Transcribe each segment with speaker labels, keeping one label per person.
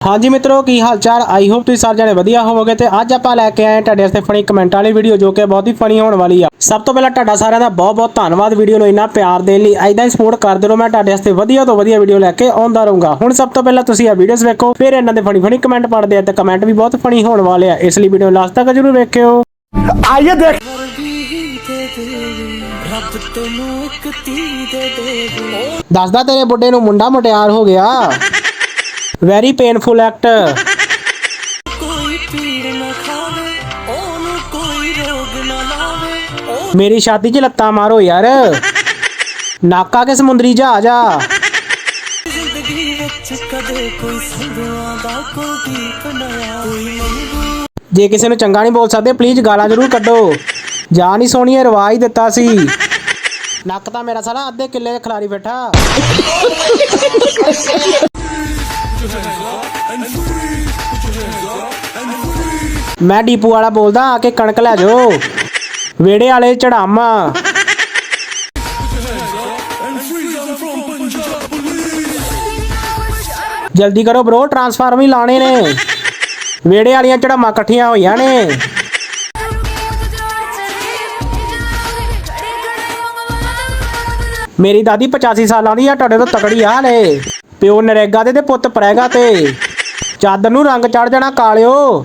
Speaker 1: ਹਾਂਜੀ ਮਿੱਤਰੋ ਕੀ ਹਾਲ ਚਾਲ ਆਈ ਹੋਪ ਤੁਸੀਂ ਸਾਰੇ ਜਣੇ ਵਧੀਆ ਹੋਵੋਗੇ ਤੇ ਅੱਜ ਆਪਾਂ ਲੈ ਕੇ ਆਏ ਹਾਂ ਤੁਹਾਡੇ ਵਾਸਤੇ ਫਨੀ ਕਮੈਂਟ ਵਾਲੀ ਵੀਡੀਓ ਜੋ ਕਿ ਬਹੁਤ ਹੀ ਫਨੀ ਹੋਣ ਵਾਲੀ ਆ। ਸਭ ਤੋਂ ਪਹਿਲਾਂ ਤੁਹਾਡਾ ਸਾਰਿਆਂ ਦਾ ਬਹੁਤ ਬਹੁਤ ਧੰਨਵਾਦ ਵੀਡੀਓ ਨੂੰ ਇੰਨਾ ਪਿਆਰ ਦੇਣ ਲਈ। ਐਦਾਂ ਹੀ ਸਪੋਰਟ ਕਰਦੇ ਰਹੋ ਮੈਂ ਤੁਹਾਡੇ ਵਾਸਤੇ ਵਧੀਆ ਤੋਂ ਵਧੀਆ ਵੀਡੀਓ ਲੈ ਕੇ ਆਉਂਦਾ ਰਹੂੰਗਾ। ਹੁਣ ਸਭ ਤੋਂ ਪਹਿਲਾਂ ਤੁਸੀਂ ਇਹ ਵੀਡੀਓਜ਼ ਵੇਖੋ ਫਿਰ ਇਹਨਾਂ ਦੇ ਫਨੀ ਫਨੀ ਕਮੈਂਟ ਪੜ੍ਹਦੇ ਆ ਤੇ ਕਮੈਂਟ ਵੀ ਬਹੁਤ ਫਨੀ ਹੋਣ ਵਾਲੇ ਆ। ਇਸ ਲਈ ਵੀਡੀਓ ਲਾਸਟ ਤੱਕ ਜਰੂਰ ਵੇਖਿਓ।
Speaker 2: ਆਈਏ ਦੇਖ।
Speaker 3: ਰੱਬ ਤੈਨੂੰ ਇੱਕ ਤੀ ਦੇ ਦੇਵੇ।
Speaker 1: ਦੱਸਦਾ ਤੇਰੇ ਬੁੱਢੇ ਨੂੰ ਮੁੰਡਾ ਮੁਟਿਆਰ ਹੋ ਗਿਆ। ਵੈਰੀ ਪੇਨਫੁਲ ਐਕਟ ਮੇਰੀ ਛਾਤੀ 'ਚ ਲੱਤਾਂ ਮਾਰੋ ਯਾਰ ਨਾਕਾ ਕੇ ਸਮੁੰਦਰੀ ਜਹਾਜ਼ ਆ ਜੇ ਕਿਸੇ ਨੂੰ ਚੰਗਾ ਨਹੀਂ ਬੋਲ ਸਕਦੇ ਪਲੀਜ਼ ਗਾਲਾਂ ਜ਼ਰੂਰ ਕੱਢੋ। ਜਾ ਨਹੀਂ ਸੋਣੀਏ ਰਵਾਜ ਦਿੱਤਾ ਸੀ। ਨੱਕ ਤਾਂ ਮੇਰਾ ਸਾਲਾ ਅੱਧੇ ਕਿੱਲੇ ਦੇ ਖਿਲਾਰੀ ਬੈਠਾ। ਮੈਂ ਡੀਪੂ ਵਾਲਾ ਬੋਲਦਾ, ਆ ਕੇ ਕਣਕ ਲੈ ਜਾਓ। ਵੇੜੇ ਵਾਲੇ ਚੜਾਮਾ ਜਲਦੀ ਕਰੋ ਬ్రో ਟਰਾਂਸਫਾਰਮ ਹੀ ਲਾਣੇ ਨੇ। ਵੇੜੇ ਵਾਲੀਆਂ ਚੜਾਮਾਂ ਇਕੱਠੀਆਂ ਹੋਈਆਂ ਨੇ। ਮੇਰੀ ਦਾਦੀ 85 ਸਾਲਾਂ ਦੀ ਆ, ਤੁਹਾਡੇ ਤੋਂ ਤਕੜੀ ਆ ਹਲੇ। ਪਿਓ ਨਰੇਗਾ ਦੇ ਤੇ ਪੁੱਤ ਪ੍ਰੈਗਾ ਤੇ। ਚਾਦਰ ਨੂੰ ਰੰਗ ਚੜ ਜਾਣਾ ਕਾਲਿਓ।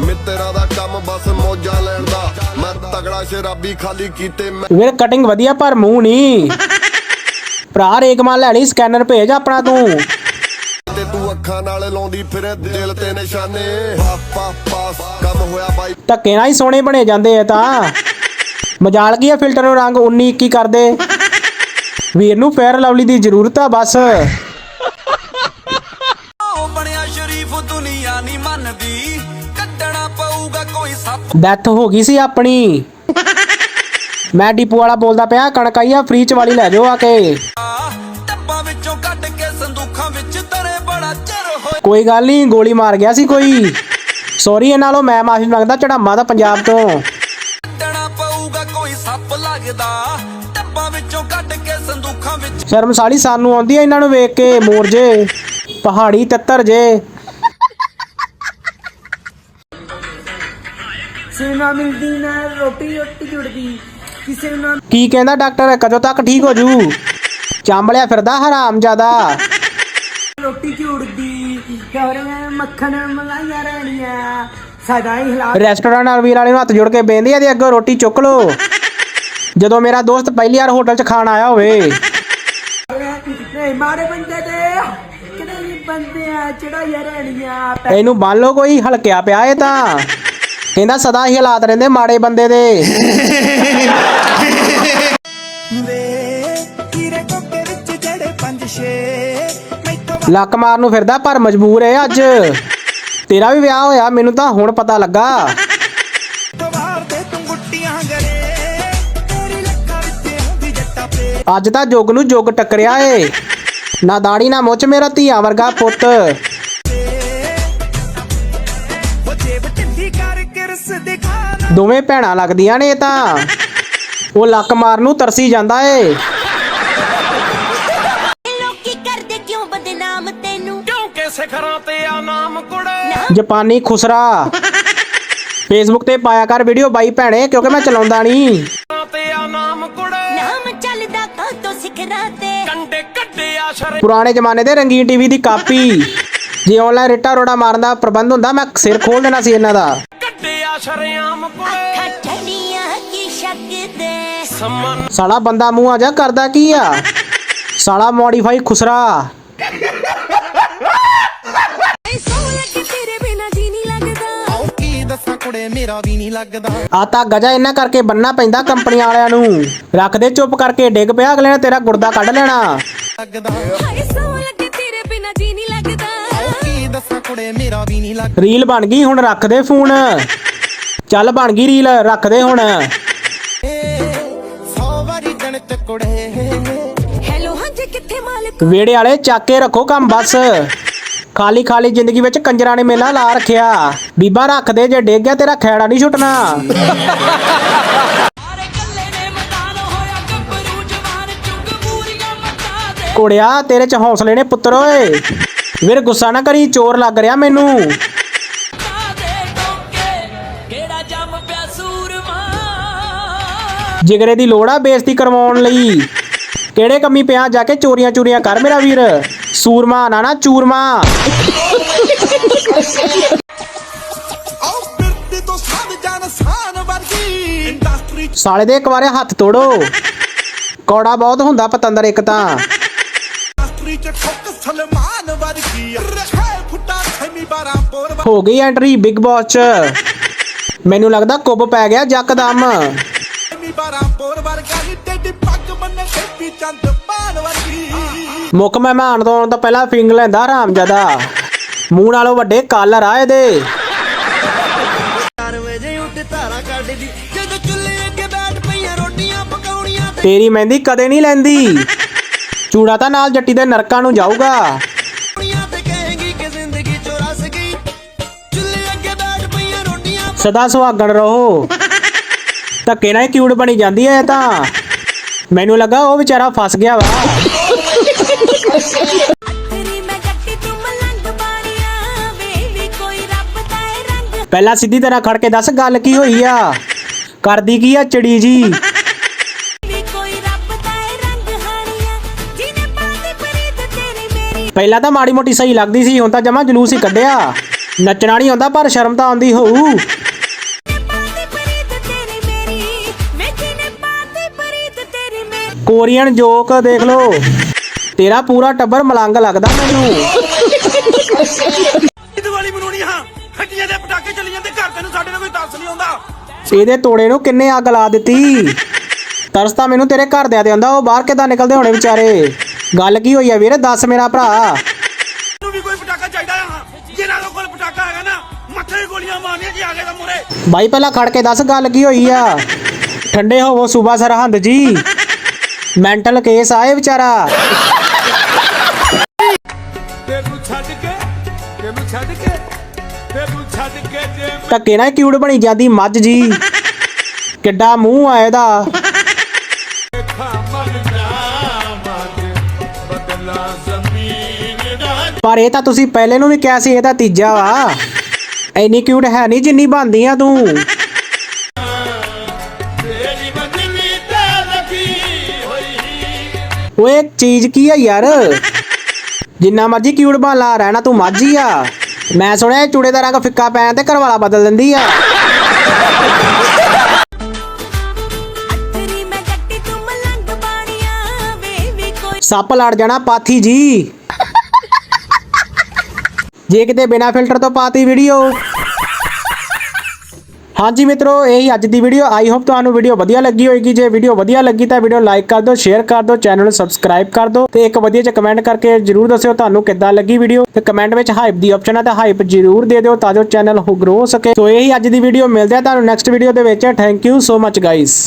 Speaker 4: ਮਿੱਤਰਾਂ ਦਾ ਕੰਮ ਬਸ ਮੌਜਾਂ ਲੈਣ ਦਾ। ਮੈਂ ਤਗੜਾ ਸ਼ਰਾਬੀ ਖਾਲੀ ਕੀਤੇ ਮੈਂ
Speaker 1: ਵੀਰ ਕਟਿੰਗ ਵਧੀਆ ਪਰ ਮੂੰਹ ਨਹੀਂ ਭਰਾ ਰੇਗਮਾਨ ਲੈਣੀ ਸਕੈਨਰ ਭੇਜ ਆਪਣਾ ਤੂੰ।
Speaker 4: ਤੇ ਤੂੰ ਅੱਖਾਂ ਨਾਲ ਲਾਉਂਦੀ ਫਿਰੇ ਦਿਲ ਤੇ ਨਿਸ਼ਾਨੇ। ਪਾਪਾ ਪਾਸ ਕੰਮ ਹੋਇਆ ਬਾਈ।
Speaker 1: ਧੱਕੇ ਨਾਲ ਹੀ ਸੋਹਣੇ ਬਣੇ ਜਾਂਦੇ ਆ ਤਾਂ। ਮਜਾਲ ਕੀ ਆ ਫਿਲਟਰ ਨੂੰ ਰੰਗ 19 21 ਕਰ ਦੇ ਵੀਰ ਨੂੰ ਫੇਅਰ ਲਵਲੀ ਦੀ ਜ਼ਰੂਰਤ ਆ ਬਸ।
Speaker 3: ਉਹ ਬਣਿਆ ਸ਼ਰੀਫ ਦੁਨੀਆ ਨਹੀਂ ਮੰਨਦੀ ਕੱਢਣਾ ਪਊਗਾ ਕੋਈ ਸੱਪ
Speaker 1: ਡੈਥ ਹੋ ਗਈ ਸੀ ਆਪਣੀ। ਮੈਂ ਡੀਪੂ ਵਾਲਾ ਬੋਲਦਾ ਪਿਆ, ਕਣਕ ਫ੍ਰੀ ਚ ਵਾਲੀ ਲੈ ਜਾਓ ਆ ਕੇ।
Speaker 3: ਟੱਬਾਂ ਵਿੱਚੋਂ ਕੱਢ ਕੇ ਸੰਦੂਖਾਂ ਵਿੱਚ ਤਰੇ ਬੜਾ ਚਿਰ ਹੋਇਆ
Speaker 1: ਕੋਈ ਗੱਲ ਨਹੀਂ ਗੋਲੀ ਮਾਰ ਗਿਆ ਸੀ ਕੋਈ। ਸੌਰੀ ਇਹ ਨਾਲੋਂ, ਮੈਂ ਮਾਫੀ ਮੰਗਦਾ ਚੜਾਮਾ ਦਾ ਪੰਜਾਬ ਤੋਂ।
Speaker 3: ਕੱਢਣਾ ਪਊਗਾ, ਕੋਈ ਸੱਪ ਲੱਗਦਾ।
Speaker 1: ਸ਼ਰਮਸਾਲੀ ਸਾਨੂੰ ਆਉਂਦੀ ਆ ਇਹਨਾਂ ਨੂੰ ਵੇਖ ਕੇ ਮੋਰ ਜੇ ਪਹਾੜੀ ਤੱਤਰ ਜੇ।
Speaker 2: ਕਿਸੇ ਨੂੰ ਨਾ ਮਿਲਦੀ ਨਾ ਰੋਟੀ ਰੋਟੀ ਜੁੜਦੀ। ਕਿਸੇ ਨੂੰ ਨਾ
Speaker 1: ਕੀ ਕਹਿੰਦਾ ਡਾਕਟਰ? ਕਦੋਂ ਤੱਕ ਠੀਕ ਹੋ ਜੂ? ਚਾਂਬਲਿਆ ਫਿਰਦਾ ਹਰਾਮ ਜ਼ਿਆਦਾ
Speaker 2: ਰੋਟੀ ਜੁੜਦੀ ਹੋਰ ਮੈਂ ਮੱਖਣ ਮਲਾਈਆਂ ਰਹਿਣੀਆਂ। ਸਦਾ ਹੀ ਹਲਾ
Speaker 1: ਰੈਸਟੋਰੈਂਟ ਨਾਲ ਵੀਰ ਵਾਲੇ ਨੂੰ ਹੱਥ ਜੋੜ ਕੇ ਬੇਨਦੀ ਆ ਤੇ ਅੱਗੋਂ ਰੋਟੀ ਚੁੱਕ ਲੋ ਜਦੋਂ ਮੇਰਾ ਦੋਸਤ ਪਹਿਲੀ ਵਾਰ ਹੋਟਲ 'ਚ ਖਾਣ ਆਇਆ ਹੋਵੇ।
Speaker 2: ਨਹੀਂ ਮਾਰੇ ਬੰਦੇ ਤੇ? ਕਿਹੜੇ ਬੰਦੇ ਆ ਚੜਾਈਆਂ ਰਹਿਣੀਆਂ
Speaker 1: ਇਹਨੂੰ ਬੰਨ ਲੋ ਕੋਈ ਹਲਕਿਆ ਪਿਆ ਇਹ ਤਾਂ। ਕਹਿੰਦਾ ਸਦਾ ਹੀ ਹਾਲਾਤ ਰਹਿੰਦੇ ਮਾੜੇ ਬੰਦੇ ਦੇ।
Speaker 3: ਵੇ ਕੀਰੇ ਕੋਕੇ ਵਿੱਚ ਜੜੇ ਪੰਜ ਛੇ ਮੈਥੋਂ
Speaker 1: ਲੱਕ ਮਾਰਨ ਨੂੰ ਫਿਰਦਾ ਪਰ ਮਜਬੂਰ ਏ ਅੱਜ। ਤੇਰਾ ਵੀ ਵਿਆਹ ਹੋਇਆ ਮੈਨੂੰ ਤਾਂ ਹੁਣ ਪਤਾ ਲੱਗਾ।
Speaker 3: ਵਾਰ ਦੇ ਤੂੰ ਗੁੱਟੀਆਂ ਗਰੇ ਤੇਰੀ ਲੱਖਾਂ ਵਿੱਚ ਹੁੰਦੀ ਜੱਟਾ ਪੇ।
Speaker 1: ਅੱਜ ਤਾਂ ਜੁਗ ਨੂੰ ਜੁਗ ਟੱਕਰਿਆ ਏ। ਨਾ ਦਾੜੀ ਨਾ ਮੁੱਛ ਮੇਰਾ ਧੀਆ ਵਰਗਾ ਪੁੱਤ।
Speaker 3: ਉਹ ਜੇਬ ਢਿੱਲੀ ਕਰ ਕਿਰਸ ਦਿਖਾ ਨਾ
Speaker 1: ਦੋਵੇਂ ਭੈਣਾਂ ਲੱਗਦੀਆਂ ਨੇ ਇਹ ਤਾਂ। ਉਹ ਲੱਕ ਮਾਰਨ ਨੂੰ ਤਰਸੀ ਜਾਂਦਾ ਏ।
Speaker 5: ਲੋਕੀ ਕਰਦੇ ਕਿਉਂ ਬਦਨਾਮ ਤੈਨੂੰ?
Speaker 3: ਕਿਉਂਕਿ ਸਿਖਰਾਂ ਤੇ ਆ ਨਾਮ ਕੁੜੇ?
Speaker 1: ਜਾਪਾਨੀ ਖੁਸਰਾ। ਫੇਸਬੁੱਕ ਤੇ ਪਾਇਆ ਕਰ ਵੀਡੀਓ ਬਾਈ ਭੈਣੇ ਕਿਉਂਕਿ ਮੈਂ ਚਲਾਉਂਦਾ ਨਹੀਂ।
Speaker 3: ਤੇ ਆ ਨਾਮ ਕੁੜੇ।
Speaker 5: ਨਾਮ ਚੱਲਦਾ ਕਾਹ ਤੋਂ ਸਿਖਰਾਂ ਤੇ।
Speaker 3: ਕੰਡੇ
Speaker 1: ਪੁਰਾਣੇ ਜ਼ਮਾਨੇ ਦੇ ਰੰਗੀਨ ਟੀਵੀ ਦੀ ਕਾਪੀ। ਜੇ ਆਨਲਾਈਨ ਰਿੱਟਾ ਰੋੜਾ ਮਾਰਨ ਦਾ ਪ੍ਰਬੰਧ ਹੁੰਦਾ ਮੈਂ ਸਿਰ ਖੋਲ ਦੇਣਾ ਸੀ ਇਹਨਾਂ ਦਾ। ਸਾਲਾ ਬੰਦਾ ਮੂੰਹ ਆ ਜਾ ਕਰਦਾ ਕੀ ਆ? ਸਾਲਾ ਮੋਡੀਫਾਈ ਖੁਸਰਾ।
Speaker 5: ਸੋਹਣਾ ਕਿ ਤੇਰੇ ਬਿਨਾ ਜੀ ਨਹੀਂ ਲੱਗਦਾ।
Speaker 3: ਆਓ ਕੀ ਦੱਸਾਂ ਕੁੜੇ ਮੇਰਾ ਵੀ ਨਹੀਂ ਲੱਗਦਾ।
Speaker 1: ਆ ਤਾਂ ਗਜਾ ਇਹਨਾਂ ਕਰਕੇ ਬੰਨਾ ਪੈਂਦਾ ਕੰਪਨੀ ਵਾਲਿਆਂ ਨੂੰ। ਰੱਖ ਦੇ ਚੁੱਪ ਕਰਕੇ ਡਿੱਗ ਪਿਆ ਅਗਲੇ ਨੇ ਤੇਰਾ ਗੁਰਦਾ ਕੱਢ ਲੈਣਾ।
Speaker 3: ਲੱਗਦਾ।
Speaker 5: ਹਾਏ ਸੋਹਣਾ ਕਿ ਤੇਰੇ ਬਿਨਾ ਜੀ ਨਹੀਂ ਲੱਗਦਾ।
Speaker 3: ਆਓ ਕੀ ਦੱਸਾਂ ਕੁੜੇ ਮੇਰਾ ਵੀ ਨਹੀਂ ਲੱਗਦਾ।
Speaker 1: ਰੀਲ ਬਣ ਗਈ ਹੁਣ ਰੱਖ ਦੇ ਫੋਨ। ਚੱਲ ਬਣ ਗਈ ਰੀਲ ਰੱਖ ਦੇ ਹੁਣ
Speaker 3: ਸੌ ਵਾਰੀ ਗਣਿਤ ਕੁੜੇ।
Speaker 5: ਹੈਲੋ ਹਾਂਜੀ ਕਿੱਥੇ ਮਾਲਕ?
Speaker 1: ਵੇੜੇ ਵਾਲੇ ਚੱਕ ਕੇ ਰੱਖੋ ਕੰਮ ਬਸ। ਖਾਲੀ ਖਾਲੀ ਜ਼ਿੰਦਗੀ ਵਿੱਚ ਕੰਜਰਾਂ ਨੇ ਮੇਲਾ ਲਾ ਰੱਖਿਆ। ਬੀਬਾ ਰੱਖ ਦੇ ਜੇ ਡਿੱਗ ਗਿਆ ਤੇਰਾ ਖੈੜਾ ਨਹੀਂ ਛੁੱਟਣਾ। ਕੋੜਿਆ, ਤੇਰੇ ਚ ਹੌਸਲੇ ਨੇ ਪੁੱਤਰ ਓਏ। ਵੀਰ ਗੁੱਸਾ ਨਾ ਕਰੀ, ਚੋਰ ਲੱਗ ਰਿਹਾ ਮੈਨੂੰ। ਜਿਗਰੇ ਦੀ ਲੋੜ ਆ ਬੇਇੱਜ਼ਤੀ ਕਰਵਾਉਣ ਲਈ। ਕਿਹੜੇ ਕੰਮੀ ਪਿਆ, ਜਾ ਕੇ ਚੋਰੀਆਂ ਚੋਰੀਆਂ ਕਰ ਮੇਰਾ ਵੀਰ। ਸੂਰਮਾ ਨਾ ਨਾ, ਚੂਰਮਾ। ਸਾਲੇ ਦੇ ਇੱਕ ਵਾਰੇ ਹੱਥ ਤੋੜੋ। ਕੌੜਾ ਬਹੁਤ ਹੁੰਦਾ ਪਤੰਦਰ ਇੱਕ ਤਾਂ।
Speaker 3: ਇੰਡਸਟਰੀ ਚ ਠੋਕ ਸਲਮਾਨ ਵਰਗੀ ਛੇ ਫੁੱਟਾ ਛੇਮੀ ਬਾਰਾਂ ਪੋਰ
Speaker 1: ਹੋ ਗਈ ਐਂਟਰੀ ਬਿਗ ਬੌਸ ਚ। ਮੈਨੂੰ ਲੱਗਦਾ ਕੁੱਬ ਪੈ ਗਿਆ ਜੱਕਦਮ
Speaker 3: ਛੇਮੀ ਬਾਰਾਂ ਪੋਰ ਵਰਗਾ ਨੀ ਟੇਡੀ ਪੱਗ ਬੰਨੇ ਟੇਪੀ ਚੰਦ ਪਾਨ ਵਰਗੀ।
Speaker 1: ਮੁੱਖ ਮਹਿਮਾਨ ਤੋਂ ਆਉਣ ਤੋਂ ਪਹਿਲਾਂ ਫਿੰਗ ਲੈਂਦਾ ਹਰਾਮਜ਼ਾਦਾ ਮੂੰਹ ਨਾਲੋਂ ਵੱਡੇ ਕਾਲਰ ਆ ਇਹਦੇ।
Speaker 3: 4 ਵਜੇ ਉੱਠ ਧਾਰਾ ਕੱਢਦੀ ਜਦੋਂ ਚੁੱਲ੍ਹੇ ਅੱਗੇ ਬੈਠ ਪਈਆਂ ਰੋਟੀਆਂ ਪਕਾਉਣੀਆਂ ਤੇ
Speaker 1: ਤੇਰੀ ਮਹਿੰਦੀ ਕਦੇ ਨਹੀਂ ਲੈਂਦੀ। ਚੂੜਾ ਤਾਂ ਨਾਲ ਜੱਟੀ ਦੇ ਨਰਕਾਂ ਨੂੰ ਜਾਊਗਾ। ਸਦਾ ਸੁਹਾਗਣ ਰਹੋ। ਧੱਕੇ ਨਾਲ ਹੀ ਕਿਊਟ ਬਣੀ ਜਾਂਦੀ ਐ ਤਾਂ। ਮੈਨੂੰ ਲੱਗਾ ਉਹ ਵਿਚਾਰਾ ਫਸ ਗਿਆ ਵਾ। ਪਹਿਲਾਂ ਸਿੱਧੀ ਤਰ੍ਹਾਂ ਖੜ ਕੇ ਦੱਸ ਗੱਲ ਕੀ ਹੋਈ ਆ? ਕਰਦੀ ਕੀ ਆ ਚਿੜੀ ਜੀ? ਪਹਿਲਾਂ ਤਾਂ ਮਾੜੀ ਮੋਟੀ ਸਹੀ ਲੱਗਦੀ ਸੀ ਹੁਣ ਤਾਂ ਜਮਾ ਜਲੂਸ ਹੀ ਕੱਢਿਆ। ਨੱਚਣਾ ਨਹੀਂ ਆਉਂਦਾ ਪਰ ਸ਼ਰਮ ਤਾਂ ਆਉਂਦੀ ਹੋਊ। ਕੋਰੀਅਨ ਜੋਕ ਦੇਖ ਲਓ। ਤੇਰਾ ਪੂਰਾ ਟੱਬਰ ਮਲੰਗ ਲੱਗਦਾ ਮੈਨੂੰ।
Speaker 3: ਦੀਵਾਲੀ ਮਨਾਉਣੀ ਹਾਂ। ਹੱਟੀਆਂ ਦੇ ਪਟਾਕੇ ਚੱਲੀ ਜਾਂਦੇ ਘਰ ਤੈਨੂੰ ਸਾਡੇ ਨਾਲ ਕੋਈ ਤਰਸ ਨਹੀਂ ਆਉਂਦਾ।
Speaker 1: ਇਹਦੇ ਤੋੜੇ ਨੂੰ ਕਿੰਨੇ ਅੱਗ ਲਾ ਦਿੱਤੀ। ਤਰਸ ਤਾਂ ਮੈਨੂੰ ਤੇਰੇ ਘਰਦਿਆਂ ਤੇ ਆਉਂਦਾ ਉਹ ਬਾਹਰ ਕਿੱਦਾਂ ਨਿਕਲਦੇ ਹੋਣੇ ਵਿਚਾਰੇ? ਗੱਲ ਕੀ ਹੋਈ ਆ ਵੀਰ? ਦੱਸ ਮੇਰਾ ਭਰਾ।
Speaker 3: ਨੂੰ ਵੀ ਕੋਈ ਪਟਾਕਾ ਚਾਹੀਦਾ ਆ। ਜਿਹਨਾਂ ਦੇ ਕੋਲ ਪਟਾਕਾ ਹੈਗਾ ਨਾ ਮੱਥੇ ਗੋਲੀਆਂ ਮਾਰਨੀਆਂ ਜੀ ਆ ਗਏ ਤਾਂ ਮੁਰੇ
Speaker 1: ਬਾਈ ਪਹਿਲਾਂ ਖੜ ਕੇ ਦੱਸ ਗੱਲ ਕੀ ਹੋਈ ਆ? ਠੰਡੇ ਹੋਵੋ ਸੂਬਾ ਸਰਹੰਦ ਜੀ। ਮੈਂਟਲ ਕੇਸ ਆਏ ਵਿਚਾਰਾ।
Speaker 6: ਤੈਨੂੰ ਛੱਡ ਕੇ ਤੈਨੂੰ ਛੱਡ ਕੇ ਤੈਨੂੰ ਛੱਡ ਕੇ ਜੇ
Speaker 1: ਧੱਕੇ ਨਾਲ ਕਿਊੜ ਬਣੀ ਜਾਂਦੀ ਮੱਝ ਜੀ। ਕਿੱਡਾ ਮੂੰਹ ਆ ਇਹਦਾ। ਪਰ ਇਹ ਤਾਂ ਤੁਸੀਂ ਪਹਿਲੇ ਨੂੰ ਵੀ ਕਿਹਾ ਸੀ ਇਹ ਤਾਂ ਤੀਜਾ ਵਾ। ਐਨੀ ਕਿਊਟ ਹੈ ਨਹੀਂ ਜਿੰਨੀ ਬਣਦੀ ਆ ਤੂੰ। ਓਏ ਚੀਜ਼ ਕੀ ਆ ਯਾਰ? ਜਿੰਨਾ ਮਰਜ਼ੀ ਕਿਊਟ ਬਣ ਲਾ ਰਹਿਣਾ ਤੂੰ ਮੱਝ ਆ। ਮੈਂ ਸੁਣਿਆ ਇਹ ਚੂੜੇ ਦਾ ਰੰਗ ਫਿੱਕਾ ਪੈਣ ਤੇ ਘਰ ਵਾਲਾ ਬਦਲ ਦਿੰਦੀ ਆ। ਸੱਪ ਲੜ ਜਾਣਾ ਪਾਥੀ ਜੀ। ਜੇ ਕਿਤੇ ਬਿਨਾ ਫਿਲਟਰ ਤੋਂ ਪਾਤੀ ਵੀਡੀਓ। ਹਾਂਜੀ ਮਿੱਤਰੋ, ਇਹ ਅੱਜ ਦੀ ਵੀਡੀਓ। ਆਈ ਹੋਪ ਤੁਹਾਨੂੰ ਵੀਡੀਓ ਵਧੀਆ ਲੱਗੀ ਹੋਏਗੀ। ਜੇ ਵੀਡੀਓ ਵਧੀਆ ਲੱਗੀ ਤਾਂ ਵੀਡੀਓ ਲਾਈਕ ਕਰ ਦਿਓ ਸ਼ੇਅਰ ਕਰ ਦਿਓ ਚੈਨਲ ਨੂੰ ਸਬਸਕ੍ਰਾਈਬ ਕਰ ਦਿਓ ਤੇ ਇੱਕ ਵਧੀਆ ਜਿਹਾ ਕਮੈਂਟ ਕਰਕੇ ਜਰੂਰ ਦੱਸਿਓ ਤੁਹਾਨੂੰ ਕਿੱਦਾਂ ਲੱਗੀ ਵੀਡੀਓ। ਤੇ ਕਮੈਂਟ ਵਿੱਚ ਹਾਈਪ ਦੀ ਆਪਸ਼ਨ ਹੈ ਤਾਂ ਹਾਈਪ ਜਰੂਰ ਦੇ ਦਿਓ ਤਾਂ ਜੋ ਚੈਨਲ ਹੋ ਗਰੋ ਸਕੇ। ਸੋ ਇਹੀ ਅੱਜ ਦੀ ਵੀਡੀਓ, ਮਿਲਦੇ ਆ ਤੁਹਾਨੂੰ ਨੈਕਸਟ ਵੀਡੀਓ ਦੇ ਵਿੱਚ। Thank you so much guys